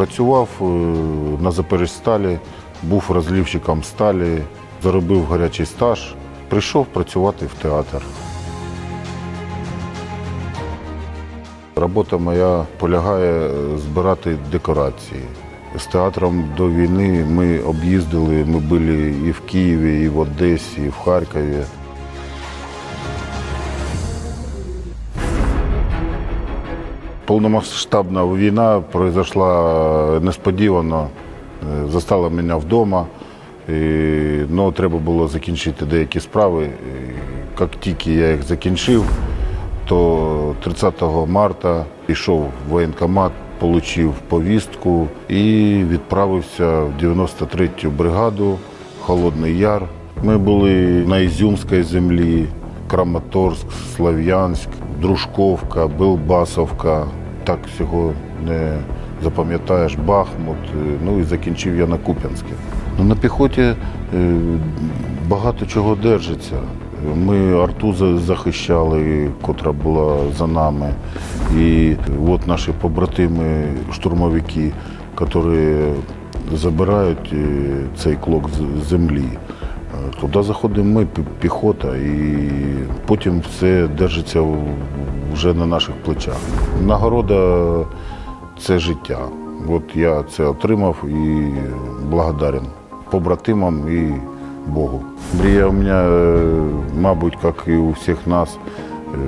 Працював е, на Запоріжсталі, був розлівщиком сталі, заробив гарячий стаж, прийшов працювати в театр. Робота моя полягає е, збирати декорації. З театром до війни ми об'їздили, ми були і в Києві, і в Одесі, і в Харкові. Повномасштабна війна произошла несподівано, е, застала мене вдома. І, ну, треба було закінчити деякі справи. Як тільки я їх закінчив, то 30 марта пішов в воєнкомат, отримав повістку і відправився в 93-ю бригаду Холодний Яр. Ми були на Ізюмській землі, Краматорськ, Слов'янськ, Дружковка, Белбасовка. Так всього не запам'ятаєш Бахмут. е, Ну і закінчив я на Куп'янське. Ну, на піхоті е, багато чого держиться. Ми арту захищали, котра була за нами. І от наші побратими, штурмовики, які забирають е, цей клок з землі. Туди заходимо ми, піхота, і потім все держиться вже на наших плечах. Нагорода це життя. От я це отримав і благодарен побратимам і Богу. Мрія у мене, е, мабуть, як і у всіх нас, е,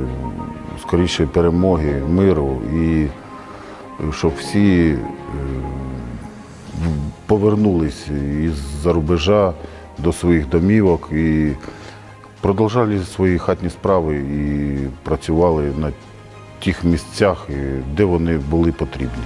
скоріше перемоги, миру і е, щоб всі повернулись із-за рубежа до своїх домівок і продовжали свої хатні справи і працювали на тих місцях, е, де вони були потрібні.